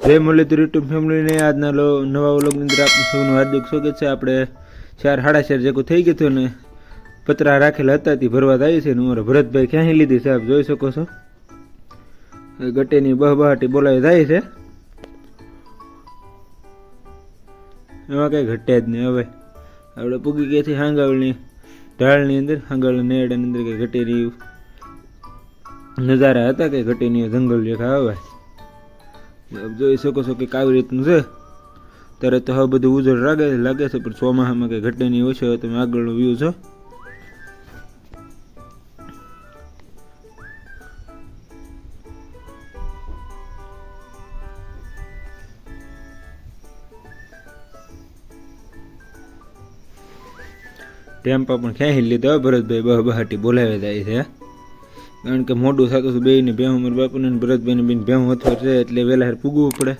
જય મુરલીધર યુટ્યુબ ફેમિલીને આજના લો નવા વ્લોગની અંદર આપનું સૌનું હાર્દિક સ્વાગત છે. આપણે ચાર સાડા ચાર જેવું થઈ ગયું હતું ને પતરા રાખેલા હતા, તે ભરવા થાય છે ને અમારા ભરતભાઈ ક્યાંય લીધી છે, આપ જોઈ શકો છો. ગટેની બહબહાટી બોલાવી થાય છે. એમાં કંઈ ઘટ્યા જ નહીં હવે. આપણે પૂગી ગયા છીએ હાંગાવળની ઢાળની અંદર. હાંગાવળ નેડાની અંદર કંઈ ઘટેરી નજારા હતા, કંઈ ઘટેની જંગલ રેખા આવે જોઈ શકો છો કે આવી રીતનું છે, ત્યારે તો હવે બધું ઉજળ લાગે લાગે છે, પણ ચોમાસામાં કંઈ ઘટે નહીં, ઓછો તમે આગળનો વ્યૂ છો. ટેમ્પા પણ ખેંચી લીધો ભરતભાઈ બહ બહાટી બોલાવે જાય છે કારણ કે મોડું થતું હતું બેયને ભેહું, મારા બાપુને ભરતભાઈને બેન ભેહું અથવા છે એટલે વહેલા હાર પૂગવું પડે.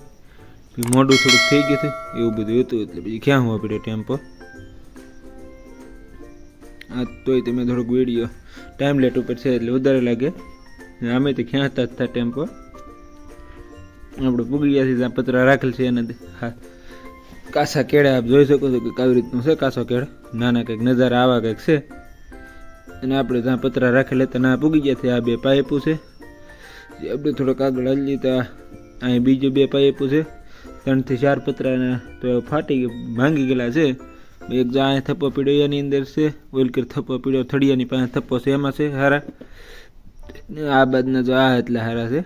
મોઢું થોડુંક થઈ ગયું હતું, એવું બધું હતું, એટલે પછી ક્યાં હોવા પડ્યો ટેમ્પો? આ તોય તમે થોડુંક વીડિયો ટાઈમ લેટ ઉપર છે એટલે વધારે લાગે. અમે તો ક્યાં હતા હતા ટેમ્પો? આપણે પૂગી ગયા છીએ ત્યાં પતરા રાખેલ છે હા. કાસા કેળા આપ જોઈ શકો છો કે કઈ રીતનું છે કાસો કેળ? નાના કંઈક નજારા આવા કંઈક છે. અને આપણે ત્યાં પતરા રાખેલા હતા ના પૂગી ગયા છે. આ બે પાઇપો છે. આપણે થોડોક આગળ હલી તો અહીં બીજું બે પાઇપો છે. ત્રણથી ચાર પતરાના તો ફાટી ભાંગી ગયેલા છે. એક જો અહીંયા થપ્પો પીડ્યો એની અંદર છે. ઓલકર થપ્પો પીડ્યો, થળિયાની પાસે થપ્પો છે. એમાં છે હારા. આ બાદના જો આ એટલા હારા છે.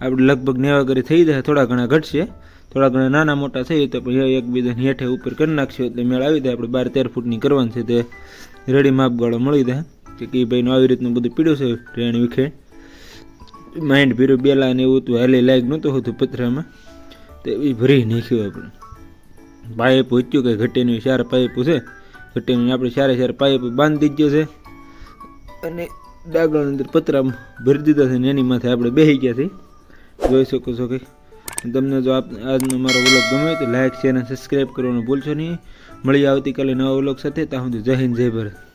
આપણે લગભગ નેવા કરી થઈ જાય, થોડા ઘણા ઘટશે. થોડા ઘણા નાના મોટા થઈ તો પછી એકબીજાની હેઠે ઉપર કરી નાખશું. એટલે મેળ આવી જાય, આપણે બાર તેર ફૂટની કરવાની છે, તે રેડી માપગાળો મળી જાય. કે કે ભાઈનું આવી રીતનું બધું પીડ્યું છે ટ્રેન વિખે માઇન્ડ ભીરું બેલા ને એવું હતું, હાલે લાયક નહોતું હોતું પતરામાં તે એ ભરી નાખ્યું આપણે. પાઇપ ઉચ્યું કે ઘટેનું ચાર પાઇપ છે. ઘટેનું આપણે ચારે ચાર પાઇપ બાંધી દીધો છે. અને ડાગણ અંદર પતરામાં ભરી દીધા છે ને એની માથે આપણે બેસી ગયા છે જોઈ શકો છો કે તમને જો આપ આજનો મારો વ્લોગ ગમે તો લાઈક, શેર અને સબસ્ક્રાઈબ કરવાનું ભૂલશો નહીં. મળી આવતીકાલે નવા વ્લોગ સાથે, ત્યાં સુધી જય હિન્દ, જય ભારત.